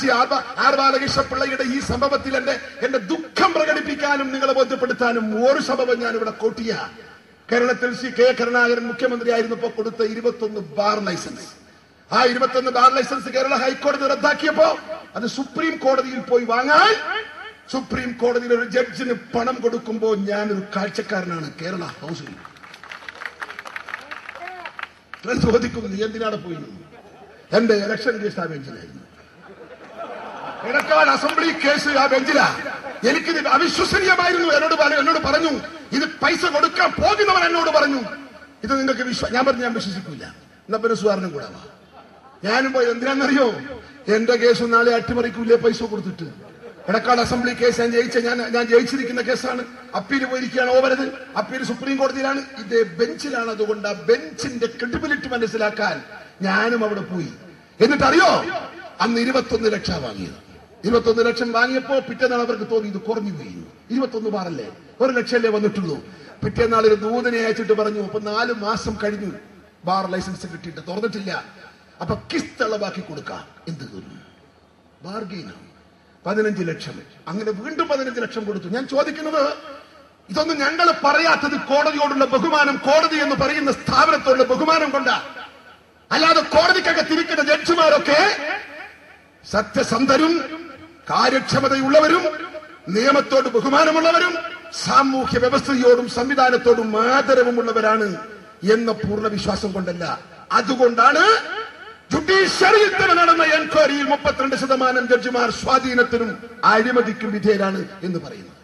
മനസാക്ഷി ആർ ബാലകൃഷ്ണ പിള്ളയുടെ ഈ സംഭവത്തിൽ എന്റെ എന്റെ ദുഃഖം പ്രകടിപ്പിക്കാനും നിങ്ങളെ ബോധ്യപ്പെടുത്താനും ഒരു സംഭവം ഞാൻ ഇവിടെ കോട്ടിയ. കേരളത്തിൽ ശ്രീ കെ കരുണാകരൻ മുഖ്യമന്ത്രി മുഖ്യമന്ത്രിയായിരുന്നപ്പോ കൊടുത്ത ഇരുപത്തൊന്ന് ബാർ ലൈസൻസ്. ആ ഇരുപത്തൊന്ന് ബാർ ലൈസൻസ് കേരള ഹൈക്കോടതി റദ്ദാക്കിയപ്പോ അത് സുപ്രീം കോടതിയിൽ പോയി വാങ്ങാൻ സുപ്രീം കോടതിയിൽ ഒരു ജഡ്ജിന് പണം കൊടുക്കുമ്പോൾ ഞാനൊരു കാഴ്ചക്കാരനാണ് കേരള ഹൗസിൽ. ചോദിക്കുന്നത് എന്തിനാണ് പോയി? എന്റെ ഇലക്ഷൻ കേസ് ആ എടക്കാട് അസംബ്ലി കേസ് ആ ബെഞ്ചിലാ. എനിക്കിത് അവിശ്വസനീയമായിരുന്നു. എന്നോട് എന്നോട് പറഞ്ഞു ഇത് പൈസ കൊടുക്കാൻ പോകുന്നവൻ എന്നോട് പറഞ്ഞു. ഇത് നിങ്ങൾക്ക് വിശ്വാസം ഞാൻ പറഞ്ഞു ഞാൻ വിശ്വസിക്കില്ല എന്നാ പിന്നെ സുധാരണം കൂടെ വാ. ഞാനും പോയി എന്തിനാണെന്നറിയോ എന്റെ കേസ് നാളെ അട്ടിമറിക്കൂലേ പൈസ കൊടുത്തിട്ട്. എടക്കാട് അസംബ്ലി കേസ് ഞാൻ ജയിച്ച ഞാൻ ഞാൻ ജയിച്ചിരിക്കുന്ന കേസാണ്. അപ്പീൽ പോയിരിക്കുകയാണ് ഓവരത്. അപ്പീൽ സുപ്രീം കോടതിയിലാണ്. ഇതേ ബെഞ്ചിലാണ്. അതുകൊണ്ട് ആ ബെഞ്ചിന്റെ ക്രെഡിബിലിറ്റി മനസ്സിലാക്കാൻ ഞാനും അവിടെ പോയി. എന്നിട്ടറിയോ? അന്ന് ഇരുപത്തൊന്ന് ലക്ഷം വാങ്ങിയത്. ഇരുപത്തൊന്ന് ലക്ഷം വാങ്ങിയപ്പോ പിറ്റേന്നാൾ അവർക്ക് തോന്നി ഇത് കുറഞ്ഞു പോയി ഇരുപത്തൊന്ന് ബാറല്ലേ ഒരു ലക്ഷമല്ലേ വന്നിട്ടുള്ളൂ? പിറ്റേന്നാൾ ഒരു ദൂതനെ അയച്ചിട്ട് പറഞ്ഞു അപ്പൊ നാല് മാസം കഴിഞ്ഞു. ബാർ ലൈസൻസ് കിട്ടിയിട്ട് തുറന്നിട്ടില്ല. അപ്പൊ കിസ്ത് അളവാക്കി കൊടുക്കാം. എന്ത് ബാർഗെയിനാണ് പതിനഞ്ച് ലക്ഷം. അങ്ങനെ വീണ്ടും പതിനഞ്ച് ലക്ഷം കൊടുത്തു. ഞാൻ ചോദിക്കുന്നത് ഇതൊന്നും ഞങ്ങൾ പറയാത്തത് കോടതിയോടുള്ള ബഹുമാനം കോടതി എന്ന് പറയുന്ന സ്ഥാപനത്തോടുള്ള ബഹുമാനം കൊണ്ട? അല്ലാതെ കോടതിക്കകത്തിരിക്കുന്ന ജഡ്ജിമാരൊക്കെ സത്യസന്ധരും കാര്യക്ഷമതയുള്ളവരും നിയമത്തോട് ബഹുമാനമുള്ളവരും സാമൂഹ്യ വ്യവസ്ഥയോടും സംവിധാനത്തോടും ആദരവുമുള്ളവരാണ് എന്ന പൂർണ വിശ്വാസം കൊണ്ടല്ല. അതുകൊണ്ടാണ് ജുഡീഷ്യറിയിൽ തന്നെ നടന്ന എൻക്വയറിയിൽ മുപ്പത്തിരണ്ട് ശതമാനം ജഡ്ജിമാർ സ്വാധീനത്തിനും അഴിമതിക്കും വിധേയരാണ് എന്ന് പറയുന്നത്.